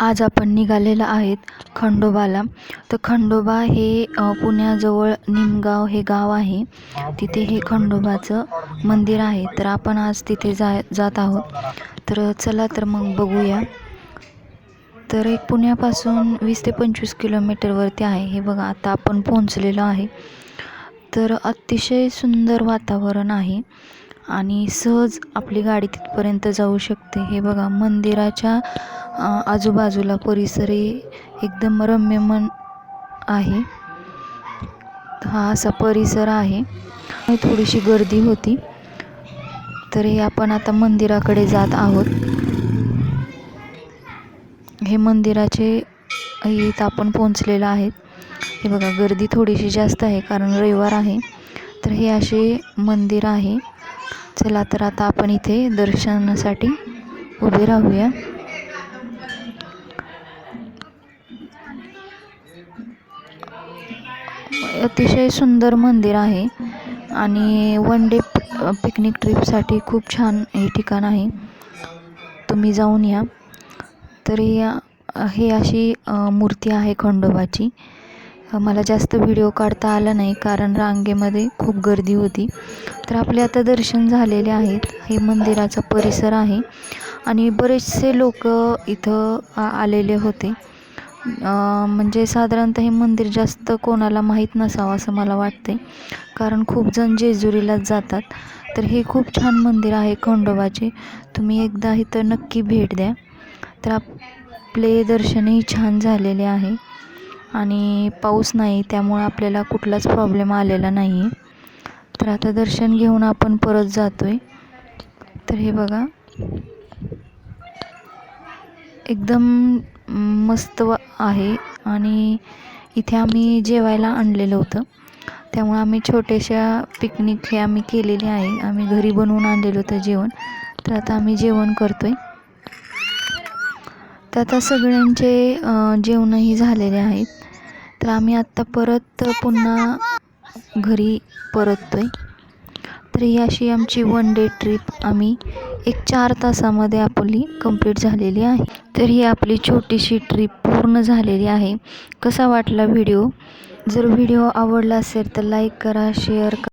आज आपण निघालेलं आहेत खंडोबाला. तर खंडोबा हे पुण्याजवळ निमगाव हे गाव आहे. तिथे हे खंडोबाचं मंदिर आहे. तर आपण आज तिथे जा जात आहोत. तर चला तर मग बघूया. तर एक पुण्यापासून वीस ते पंचवीस किलोमीटरवरती आहे. हे बघा आता आपण पोहोचलेलो आहे. तर अतिशय सुंदर वातावरण आहे. आणि सहज आपली गाडी तिथपर्यंत जाऊ शकते. हे बघा मंदिराच्या आजूबाजूला परिसरही एकदम रम्यमन आहे. हा असा परिसर आहे. थोडीशी गर्दी होती. तर हे आपण आता मंदिराकडे जात आहोत. हे मंदिराचे इथं आपण पोहोचलेलं आहेत. हे बघा गर्दी थोडीशी जास्त आहे कारण रविवार आहे. तर हे असे मंदिर आहे. चला तर आता आपण इथे दर्शनासाठी उभे राहूया. अतिशय सुंदर मंदिर आहे. आणि वन डे पिकनिक ट्रिपसाठी खूप छान हे ठिकाण आहे. तुम्ही जाऊन या. तर या हे अशी मूर्ती आहे खंडोबाची. मला जास्त व्हिडिओ काढता आला नाही कारण रांगेमध्ये खूप गर्दी होती. तर आपले आता दर्शन झालेले आहेत. हे मंदिराचा परिसर आहे. आणि बरेचसे लोक इथं आलेले होते. म्हणजे साधारणतः हे मंदिर जास्त कोणाला माहीत नसावं असं मला वाटते कारण खूप जण जेजुरीलाच जातात. तर हे खूप छान मंदिर आहे खंडोबाचे. तुम्ही एकदा इथं नक्की भेट द्या. तर आपले दर्शनही छान झालेले आहे. आणि पाऊस नाही त्यामुळं आपल्याला कुठलाच प्रॉब्लेम आलेला नाही आहे तर आता दर्शन घेऊन आपण परत जातो आहे तर हे बघा. एकदम मस्त व आहे. आणि इथे आम्ही जेवायला आणलेलं होतं. त्यामुळं आम्ही छोट्याशा पिकनिक हे आम्ही केलेली आहे. आम्ही घरी बनवून आणलेलं होतं जेवण. तर आता आम्ही जेवण करतो आहे तर आता सगळ्यांचे जेवणही झालेले आहेत. तर आम्ही आत्ता परत पुन्हा घरी परततो आहे तर ही अशी आमची वन डे ट्रिप आम्ही एक चार तासामध्ये आपली कंप्लीट झालेली आहे. तर ही आपली छोटीशी ट्रिप पूर्ण झालेली आहे. कसा वाटला व्हिडिओ जर व्हिडिओ आवडला असेल तर लाईक करा शेअर करा.